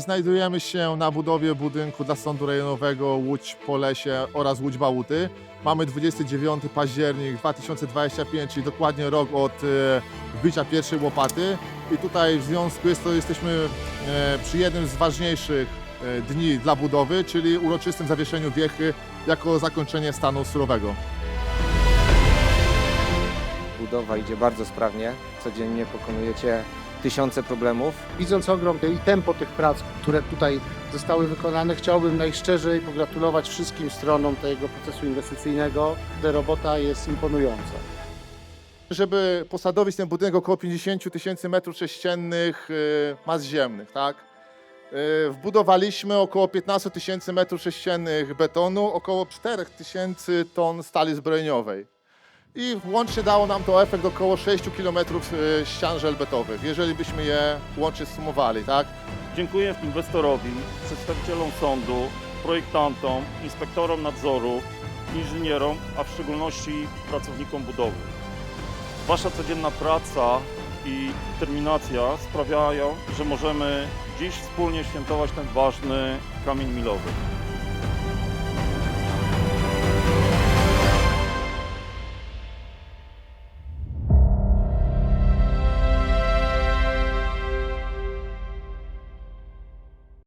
Znajdujemy się na budowie budynku dla Sądu Rejonowego Łódź Polesie oraz Łódź Bałuty. Mamy 29 październik 2025, czyli dokładnie rok od e, wbicia pierwszej łopaty. I tutaj w związku jest to jesteśmy e, przy jednym z ważniejszych e, dni dla budowy, czyli uroczystym zawieszeniu wiechy jako zakończenie stanu surowego. Budowa idzie bardzo sprawnie. Codziennie pokonujecie tysiące problemów. Widząc ogrom i tempo tych prac, które tutaj zostały wykonane, chciałbym najszczerzej pogratulować wszystkim stronom tego procesu inwestycyjnego. Ta robota jest imponująca. Żeby posadowić ten budynek około 50 tysięcy metrów sześciennych y, mas ziemnych, tak? Y, Wbudowaliśmy około 15 tysięcy metrów sześciennych betonu, około 4 tysięcy ton stali zbrojeniowej. I łącznie dało nam to efekt około 6 km ścian żelbetowych, jeżeli byśmy je łącznie sumowali, tak? Dziękuję inwestorowi, przedstawicielom sądu, projektantom, inspektorom nadzoru, inżynierom, a w szczególności pracownikom budowy. Wasza codzienna praca i determinacja sprawiają, że możemy dziś wspólnie świętować ten ważny kamień milowy.